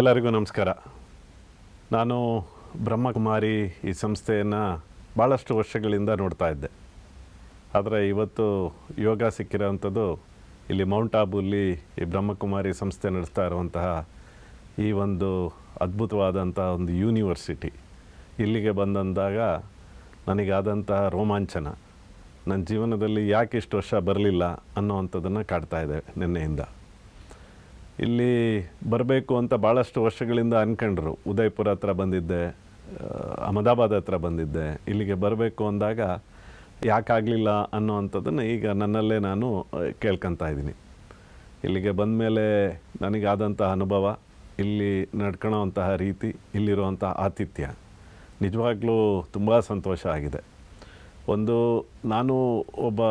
ಎಲ್ಲರಿಗೂ ನಮಸ್ಕಾರ. ನಾನು ಬ್ರಹ್ಮಕುಮಾರಿ ಈ ಸಂಸ್ಥೆಯನ್ನು ಭಾಳಷ್ಟು ವರ್ಷಗಳಿಂದ ನೋಡ್ತಾ ಇದ್ದೆ. ಆದರೆ ಇವತ್ತು ಯೋಗ ಸಿಕ್ಕಿರೋವಂಥದ್ದು ಇಲ್ಲಿ ಮೌಂಟ್ ಆಬುಲ್ಲಿ ಈ ಬ್ರಹ್ಮಕುಮಾರಿ ಸಂಸ್ಥೆ ನಡೆಸ್ತಾ ಇರುವಂತಹ ಈ ಒಂದು ಅದ್ಭುತವಾದಂಥ ಒಂದು ಯೂನಿವರ್ಸಿಟಿ. ಇಲ್ಲಿಗೆ ಬಂದಂದಾಗ ನನಗಾದಂತಹ ರೋಮಾಂಚನ. ನನ್ನ ಜೀವನದಲ್ಲಿ ಯಾಕೆ ಇಷ್ಟು ವರ್ಷ ಬರಲಿಲ್ಲ ಅನ್ನೋವಂಥದ್ದನ್ನು ಕಾಡ್ತಾ ನಿನ್ನೆಯಿಂದ. ಇಲ್ಲಿ ಬರಬೇಕು ಅಂತ ಭಾಳಷ್ಟು ವರ್ಷಗಳಿಂದ ಅನ್ಕೊಂಡ್ರು. ಉದಯ್ಪುರ ಹತ್ರ ಬಂದಿದ್ದೆ ಅಹಮದಾಬಾದ್ ಹತ್ರ ಬಂದಿದ್ದೆ. ಇಲ್ಲಿಗೆ ಬರಬೇಕು ಅಂದಾಗ ಯಾಕಾಗಲಿಲ್ಲ ಅನ್ನೋವಂಥದ್ದನ್ನು ಈಗ ನನ್ನಲ್ಲೇ ನಾನು ಕೇಳ್ಕೊತಾ ಇದ್ದೀನಿ. ಇಲ್ಲಿಗೆ ಬಂದ ಮೇಲೆ ನನಗಾದಂತಹ ಅನುಭವ, ಇಲ್ಲಿ ನಡ್ಕೊಳ್ಳೋವಂತಹ ರೀತಿ ಇಲ್ಲಿರುವಂಥ ಆತಿಥ್ಯ, ನಿಜವಾಗ್ಲೂ ತುಂಬ ಸಂತೋಷ ಆಗಿದೆ. ಒಂದು, ನಾನು ಒಬ್ಬ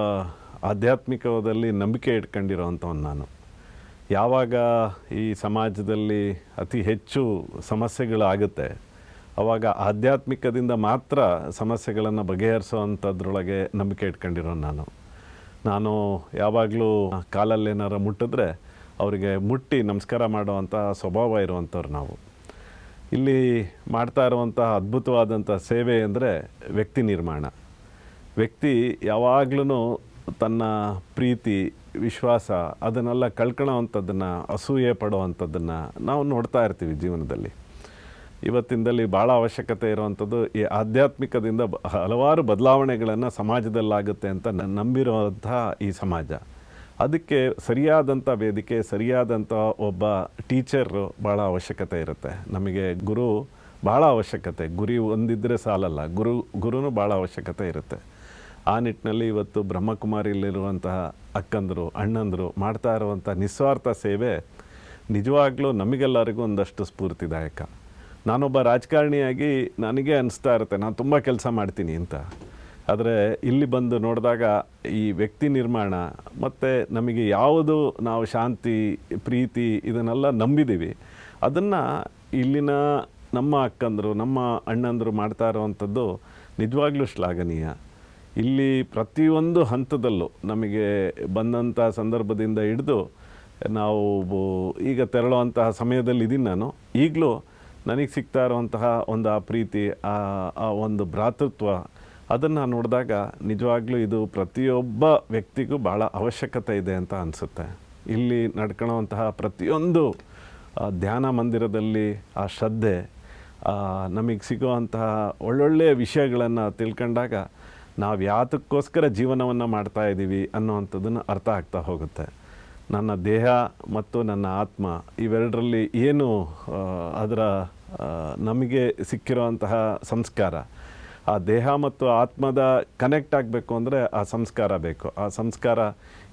ಆಧ್ಯಾತ್ಮಿಕದಲ್ಲಿ ನಂಬಿಕೆ ಇಟ್ಕೊಂಡಿರೋವಂಥವ್ನು ನಾನು. ಯಾವಾಗ ಈ ಸಮಾಜದಲ್ಲಿ ಅತಿ ಹೆಚ್ಚು ಸಮಸ್ಯೆಗಳಾಗುತ್ತೆ ಆವಾಗ ಆಧ್ಯಾತ್ಮಿಕದಿಂದ ಮಾತ್ರ ಸಮಸ್ಯೆಗಳನ್ನು ಬಗೆಹರಿಸೋವಂಥದ್ರೊಳಗೆ ನಂಬಿಕೆ ಇಟ್ಕೊಂಡಿರೋ ನಾನು. ನಾನು ಯಾವಾಗಲೂ ಕಾಲಲ್ಲೇನಾರು ಮುಟ್ಟಿದ್ರೆ ಅವರಿಗೆ ಮುಟ್ಟಿ ನಮಸ್ಕಾರ ಮಾಡುವಂಥ ಸ್ವಭಾವ ಇರುವಂಥವ್ರು ನಾವು. ಇಲ್ಲಿ ಮಾಡ್ತಾ ಇರುವಂತಹ ಅದ್ಭುತವಾದಂಥ ಸೇವೆ ಅಂದರೆ ವ್ಯಕ್ತಿ ನಿರ್ಮಾಣ. ವ್ಯಕ್ತಿ ಯಾವಾಗ್ಲೂ ತನ್ನ ಪ್ರೀತಿ ವಿಶ್ವಾಸ, ಅದನ್ನೆಲ್ಲ ಕಳ್ಕೊಳ್ಳೋವಂಥದ್ದನ್ನು ಅಸೂಯೆ ಪಡೋವಂಥದ್ದನ್ನು ನಾವು ನೋಡ್ತಾ ಇರ್ತೀವಿ ಜೀವನದಲ್ಲಿ. ಇವತ್ತಿನದಲ್ಲಿ ಭಾಳ ಅವಶ್ಯಕತೆ ಇರುವಂಥದ್ದು ಈ ಆಧ್ಯಾತ್ಮಿಕದಿಂದ ಹಲವಾರು ಬದಲಾವಣೆಗಳನ್ನು ಸಮಾಜದಲ್ಲಾಗುತ್ತೆ ಅಂತ ನಂಬಿರುವಂತಹ ಈ ಸಮಾಜ. ಅದಕ್ಕೆ ಸರಿಯಾದಂಥ ವೇದಿಕೆ, ಸರಿಯಾದಂಥ ಒಬ್ಬ ಟೀಚರು ಭಾಳ ಅವಶ್ಯಕತೆ ಇರುತ್ತೆ. ನಮಗೆ ಗುರು ಭಾಳ ಅವಶ್ಯಕತೆ. ಗುರಿ ಒಂದಿದ್ದರೆ ಸಾಲಲ್ಲ. ಗುರು, ಗುರುನೂ ಭಾಳ ಅವಶ್ಯಕತೆ ಇರುತ್ತೆ. ಆ ನಿಟ್ಟಿನಲ್ಲಿ ಇವತ್ತು ಬ್ರಹ್ಮಕುಮಾರಿಯಲ್ಲಿರುವಂತಹ ಅಕ್ಕಂದರು, ಅಣ್ಣಂದರು ಮಾಡ್ತಾ ಇರುವಂಥ ನಿಸ್ವಾರ್ಥ ಸೇವೆ ನಿಜವಾಗ್ಲೂ ನಮಗೆಲ್ಲರಿಗೂ ಒಂದಷ್ಟು ಸ್ಫೂರ್ತಿದಾಯಕ. ನಾನೊಬ್ಬ ರಾಜಕಾರಣಿಯಾಗಿ ನನಗೆ ಅನಿಸ್ತಾ ಇರುತ್ತೆ, ನಾನು ತುಂಬ ಕೆಲಸ ಮಾಡ್ತೀನಿ ಅಂತ. ಆದರೆ ಇಲ್ಲಿ ಬಂದು ನೋಡಿದಾಗ ಈ ವ್ಯಕ್ತಿ ನಿರ್ಮಾಣ ಮತ್ತು ನಮಗೆ ಯಾವುದು ನಾವು ಶಾಂತಿ, ಪ್ರೀತಿ ಇದನ್ನೆಲ್ಲ ನಂಬಿದ್ದೀವಿ ಅದನ್ನು ಇಲ್ಲಿನ ನಮ್ಮ ಅಕ್ಕಂದರು, ನಮ್ಮ ಅಣ್ಣಂದರು ಮಾಡ್ತಾ ಇರುವಂಥದ್ದು ನಿಜವಾಗ್ಲೂ ಶ್ಲಾಘನೀಯ. ಇಲ್ಲಿ ಪ್ರತಿಯೊಂದು ಹಂತದಲ್ಲೂ ನಮಗೆ ಬಂದಂಥ ಸಂದರ್ಭದಿಂದ ಹಿಡಿದು ನಾವು ಈಗ ತೆರಳುವಂತಹ ಸಮಯದಲ್ಲಿ ಇದ್ದೀನಿ ನಾನು. ಈಗಲೂ ನನಗೆ ಸಿಗ್ತಾ ಇರುವಂತಹ ಒಂದು ಆ ಪ್ರೀತಿ, ಆ ಆ ಒಂದು ಭ್ರಾತೃತ್ವ ಅದನ್ನು ನೋಡಿದಾಗ ನಿಜವಾಗ್ಲೂ ಇದು ಪ್ರತಿಯೊಬ್ಬ ವ್ಯಕ್ತಿಗೂ ಭಾಳ ಅವಶ್ಯಕತೆ ಇದೆ ಅಂತ ಅನಿಸುತ್ತೆ. ಇಲ್ಲಿ ನಡ್ಕೊಳ್ಳುವಂತಹ ಪ್ರತಿಯೊಂದು ಧ್ಯಾನ ಮಂದಿರದಲ್ಲಿ ಆ ಶ್ರದ್ಧೆ ನಮಗೆ ಸಿಗುವಂತಹ ಒಳ್ಳೊಳ್ಳೆಯ ವಿಷಯಗಳನ್ನು ತಿಳ್ಕೊಂಡಾಗ ನಾವು ಯಾತಕ್ಕೋಸ್ಕರ ಜೀವನವನ್ನು ಮಾಡ್ತಾ ಇದ್ದೀವಿ ಅನ್ನೋವಂಥದ್ದನ್ನು ಅರ್ಥ ಆಗ್ತಾ ಹೋಗುತ್ತೆ. ನನ್ನ ದೇಹ ಮತ್ತು ನನ್ನ ಆತ್ಮ ಇವೆರಡರಲ್ಲಿ ಏನು ಅದರ ನಮಗೆ ಸಿಕ್ಕಿರುವಂತಹ ಸಂಸ್ಕಾರ? ಆ ದೇಹ ಮತ್ತು ಆತ್ಮದ ಕನೆಕ್ಟ್ ಆಗಬೇಕು ಅಂದರೆ ಆ ಸಂಸ್ಕಾರ ಬೇಕು. ಆ ಸಂಸ್ಕಾರ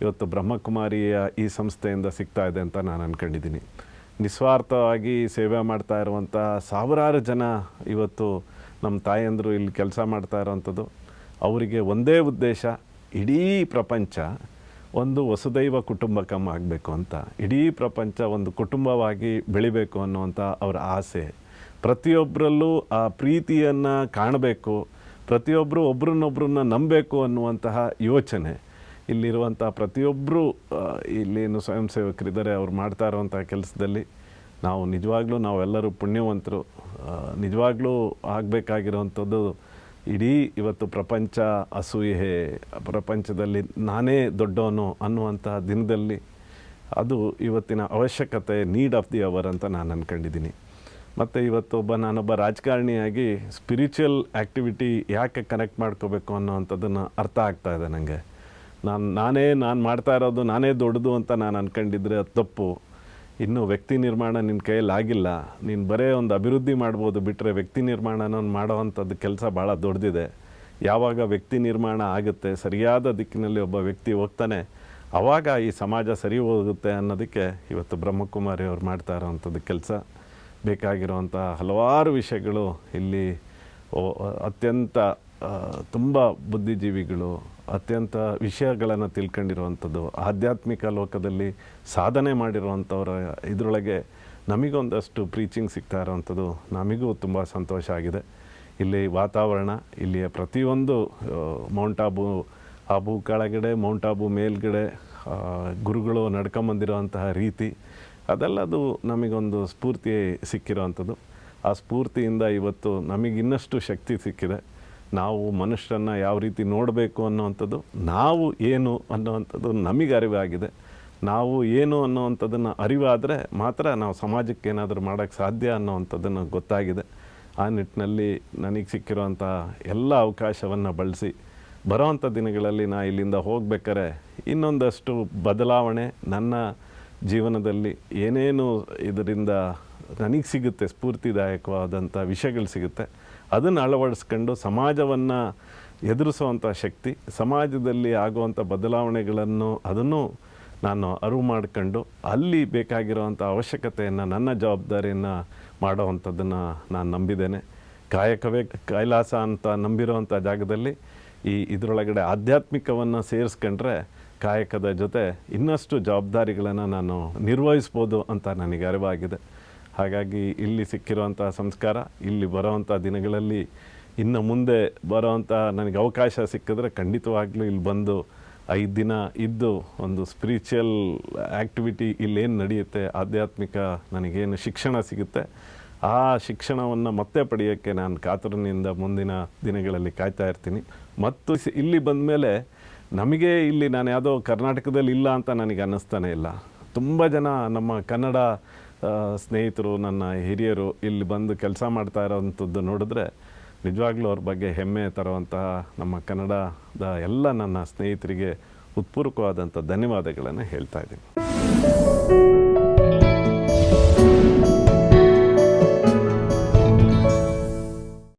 ಇವತ್ತು ಬ್ರಹ್ಮಕುಮಾರಿಯ ಈ ಸಂಸ್ಥೆಯಿಂದ ಸಿಗ್ತಾ ಇದೆ ಅಂತ ನಾನು ಅಂದ್ಕೊಂಡಿದ್ದೀನಿ ನಿಸ್ವಾರ್ಥವಾಗಿ ಸೇವೆ ಮಾಡ್ತಾ ಇರುವಂಥ ಸಾವಿರಾರು ಜನ ಇವತ್ತು ನಮ್ಮ ತಾಯಂದರು ಇಲ್ಲಿ ಕೆಲಸ ಮಾಡ್ತಾ ಇರೋವಂಥದ್ದು. ಅವರಿಗೆ ಒಂದೇ ಉದ್ದೇಶ, ಇಡೀ ಪ್ರಪಂಚ ಒಂದು ವಸುದೈವ ಕುಟುಂಬಕಂ ಆಗಬೇಕು ಅಂತ. ಇಡೀ ಪ್ರಪಂಚ ಒಂದು ಕುಟುಂಬವಾಗಿ ಬೆಳಿಬೇಕು ಅನ್ನುವಂಥ ಅವರ ಆಸೆ. ಪ್ರತಿಯೊಬ್ಬರಲ್ಲೂ ಆ ಪ್ರೀತಿಯನ್ನು ಕಾಣಬೇಕು ಪ್ರತಿಯೊಬ್ಬರು ಒಬ್ರನ್ನೊಬ್ರನ್ನ ನಂಬಬೇಕು ಅನ್ನುವಂತಹ ಯೋಚನೆ. ಇಲ್ಲಿರುವಂಥ ಪ್ರತಿಯೊಬ್ಬರು ಇಲ್ಲೇನು ಸ್ವಯಂ ಸೇವಕರಿದ್ದಾರೆ, ಅವ್ರು ಮಾಡ್ತಾ ಇರುವಂಥ ಕೆಲಸದಲ್ಲಿ ನಾವು ನಿಜವಾಗ್ಲೂ ನಾವೆಲ್ಲರೂ ಪುಣ್ಯವಂತರು. ನಿಜವಾಗ್ಲೂ ಆಗಬೇಕಾಗಿರೋವಂಥದ್ದು ಇಡೀ ಇವತ್ತು ಪ್ರಪಂಚ ಅಸೂಯೆ, ಪ್ರಪಂಚದಲ್ಲಿ ನಾನೇ ದೊಡ್ಡವನು ಅನ್ನುವಂತಹ ದಿನದಲ್ಲಿ ಅದು ಇವತ್ತಿನ ಅವಶ್ಯಕತೆ ನೀಡ್ ಆಫ್ ದಿ ಅವರ್ ಅಂತ ನಾನು ಅಂದ್ಕೊಂಡಿದ್ದೀನಿ ಮತ್ತು ಇವತ್ತು ಒಬ್ಬ ನಾನೊಬ್ಬ ರಾಜಕಾರಣಿಯಾಗಿ ಸ್ಪಿರಿಚುವಲ್ ಆ್ಯಕ್ಟಿವಿಟಿ ಯಾಕೆ ಕನೆಕ್ಟ್ ಮಾಡ್ಕೋಬೇಕು ಅನ್ನೋವಂಥದ್ದನ್ನು ಅರ್ಥ ಆಗ್ತಾ ಇದೆ ನನಗೆ ನಾನು, ನಾನೇ, ನಾನು ಮಾಡ್ತಾ ಇರೋದು ನಾನೇ ದೊಡ್ಡದು ಅಂತ ನಾನು ಅಂದ್ಕೊಂಡಿದ್ರೆ ಅದು ತಪ್ಪು. ಇನ್ನು ವ್ಯಕ್ತಿ ನಿರ್ಮಾಣ ನಿನ್ನ ಕೈಯಲ್ಲಿ ಆಗಿಲ್ಲ. ನೀನು ಬರೇ ಒಂದು ಅಭಿವೃದ್ಧಿ ಮಾಡ್ಬೋದು ಬಿಟ್ಟರೆ ವ್ಯಕ್ತಿ ನಿರ್ಮಾಣನ ಮಾಡೋವಂಥದ್ದು ಕೆಲಸ ಭಾಳ ದೊಡ್ಡದಿದೆ ಯಾವಾಗ ವ್ಯಕ್ತಿ ನಿರ್ಮಾಣ ಆಗುತ್ತೆ, ಸರಿಯಾದ ದಿಕ್ಕಿನಲ್ಲಿ ಒಬ್ಬ ವ್ಯಕ್ತಿ ಹೋಗ್ತಾನೆ ಆವಾಗ ಈ ಸಮಾಜ ಸರಿ ಹೋಗುತ್ತೆ ಅನ್ನೋದಕ್ಕೆ ಇವತ್ತು ಬ್ರಹ್ಮಕುಮಾರಿ ಅವ್ರು ಮಾಡ್ತಾ ಇರೋವಂಥದ್ದು ಕೆಲಸ. ಬೇಕಾಗಿರುವಂಥ ಹಲವಾರು ವಿಷಯಗಳು ಇಲ್ಲಿ ಅತ್ಯಂತ ತುಂಬ ಬುದ್ಧಿಜೀವಿಗಳು ಅತ್ಯಂತ ವಿಷಯಗಳನ್ನು ತಿಳ್ಕೊಂಡಿರುವಂಥದ್ದು. ಆಧ್ಯಾತ್ಮಿಕ ಲೋಕದಲ್ಲಿ ಸಾಧನೆ ಮಾಡಿರುವಂಥವ್ರ ಇದರೊಳಗೆ ನಮಗೊಂದಷ್ಟು ಪ್ರೀಚಿಂಗ್ ಸಿಗ್ತಾ ಇರೋವಂಥದ್ದು. ನಮಗೂ ತುಂಬ ಸಂತೋಷ ಆಗಿದೆ. ಇಲ್ಲಿ ವಾತಾವರಣ, ಇಲ್ಲಿಯ ಪ್ರತಿಯೊಂದು ಮೌಂಟ್ ಆಬು ಆಬು ಕೆಳಗಡೆ, ಮೌಂಟ್ ಆಬು ಮೇಲ್ಗಡೆ ಗುರುಗಳು ನಡ್ಕೊಂಬಂದಿರುವಂತಹ ರೀತಿ, ಅದೆಲ್ಲದು ನಮಗೊಂದು ಸ್ಫೂರ್ತಿ ಸಿಕ್ಕಿರೋವಂಥದ್ದು. ಆ ಸ್ಫೂರ್ತಿಯಿಂದ ಇವತ್ತು ನಮಗಿನ್ನಷ್ಟು ಶಕ್ತಿ ಸಿಕ್ಕಿದೆ. ನಾವು ಮನುಷ್ಯರನ್ನು ಯಾವ ರೀತಿ ನೋಡಬೇಕು ಅನ್ನುವಂಥದ್ದು, ನಾವು ಏನು ಅನ್ನುವಂಥದ್ದು ನಮಗೆ ಅರಿವಾಗಿದೆ. ನಾವು ಏನು ಅನ್ನೋವಂಥದ್ದನ್ನು ಅರಿವಾದರೆ ಮಾತ್ರ ನಾವು ಸಮಾಜಕ್ಕೆ ಏನಾದರೂ ಮಾಡೋಕ್ಕೆ ಸಾಧ್ಯ ಅನ್ನೋವಂಥದ್ದನ್ನು ಗೊತ್ತಾಗಿದೆ. ಆ ನಿಟ್ಟಿನಲ್ಲಿ ನನಗೆ ಸಿಕ್ಕಿರುವಂಥ ಎಲ್ಲ ಅವಕಾಶವನ್ನು ಬಳಸಿ, ಬರೋವಂಥ ದಿನಗಳಲ್ಲಿ ನಾ ಇಲ್ಲಿಂದ ಹೋಗ್ಬೇಕಾರೆ ಇನ್ನೊಂದಷ್ಟು ಬದಲಾವಣೆ ನನ್ನ ಜೀವನದಲ್ಲಿ ಏನೇನು ಇದರಿಂದ ನನಗೆ ಸಿಗುತ್ತೆ ಸ್ಫೂರ್ತಿದಾಯಕವಾದಂಥ ವಿಷಯಗಳು ಸಿಗುತ್ತೆ. ಅದನ್ನು ಅಳವಡಿಸ್ಕೊಂಡು ಸಮಾಜವನ್ನು ಎದುರಿಸುವಂಥ ಶಕ್ತಿ, ಸಮಾಜದಲ್ಲಿ ಆಗುವಂಥ ಬದಲಾವಣೆಗಳನ್ನು ಅದನ್ನು ನಾನು ಅರಿವು ಮಾಡ್ಕೊಂಡು ಅಲ್ಲಿ ಬೇಕಾಗಿರುವಂಥ ಅವಶ್ಯಕತೆಯನ್ನು, ನನ್ನ ಜವಾಬ್ದಾರಿಯನ್ನು ಮಾಡೋವಂಥದ್ದನ್ನು ನಾನು ನಂಬಿದ್ದೇನೆ. ಕಾಯಕವೇ ಕೈಲಾಸ ಅಂತ ನಂಬಿರೋವಂಥ ಜಾಗದಲ್ಲಿ ಈ ಇದರೊಳಗಡೆ ಆಧ್ಯಾತ್ಮಿಕವನ್ನು ಸೇರಿಸ್ಕೊಂಡ್ರೆ ಕಾಯಕದ ಜೊತೆ ಇನ್ನಷ್ಟು ಜವಾಬ್ದಾರಿಗಳನ್ನು ನಾನು ನಿರ್ವಹಿಸ್ಬೋದು ಅಂತ ನನಗೆ ಅರಿವಾಗಿದೆ. ಹಾಗಾಗಿ ಇಲ್ಲಿ ಸಿಕ್ಕಿರುವಂಥ ಸಂಸ್ಕಾರ, ಇಲ್ಲಿ ಬರೋವಂಥ ದಿನಗಳಲ್ಲಿ ಇನ್ನು ಮುಂದೆ ಬರೋವಂಥ ನನಗೆ ಅವಕಾಶ ಸಿಕ್ಕಿದ್ರೆ ಖಂಡಿತವಾಗ್ಲೂ ಇಲ್ಲಿ ಬಂದು ಐದು ದಿನ ಇದ್ದು ಒಂದು ಸ್ಪಿರಿಚುವಲ್ ಆ್ಯಕ್ಟಿವಿಟಿ ಇಲ್ಲೇನು ನಡೆಯುತ್ತೆ, ಆಧ್ಯಾತ್ಮಿಕ ನನಗೇನು ಶಿಕ್ಷಣ ಸಿಗುತ್ತೆ, ಆ ಶಿಕ್ಷಣವನ್ನು ಮತ್ತೆ ಪಡೆಯೋಕ್ಕೆ ನಾನು ಕಾತರನಿಂದ ಮುಂದಿನ ದಿನಗಳಲ್ಲಿ ಕಾಯ್ತಾ ಇರ್ತೀನಿ. ಮತ್ತು ಇಲ್ಲಿ ಬಂದ ಮೇಲೆ ನಮಗೆ ಇಲ್ಲಿ ನಾನು ಯಾವುದೋ ಕರ್ನಾಟಕದಲ್ಲಿ ಇಲ್ಲ ಅಂತ ನನಗೆ ಅನ್ನಿಸ್ತಾನೆ ಇಲ್ಲ. ತುಂಬ ಜನ ನಮ್ಮ ಕನ್ನಡ ಸ್ನೇಹಿತರು, ನನ್ನ ಹಿರಿಯರು ಇಲ್ಲಿ ಬಂದು ಕೆಲಸ ಮಾಡ್ತಾ ಇರೋವಂಥದ್ದು ನೋಡಿದ್ರೆ ನಿಜವಾಗ್ಲೂ ಅವ್ರ ಬಗ್ಗೆ ಹೆಮ್ಮೆ ತರುವಂತಹ ನಮ್ಮ ಕನ್ನಡದ ಎಲ್ಲ ನನ್ನ ಸ್ನೇಹಿತರಿಗೆ ಉತ್ಪೂರ್ವಕವಾದಂಥ ಧನ್ಯವಾದಗಳನ್ನು ಹೇಳ್ತಾ ಇದ್ದೀನಿ.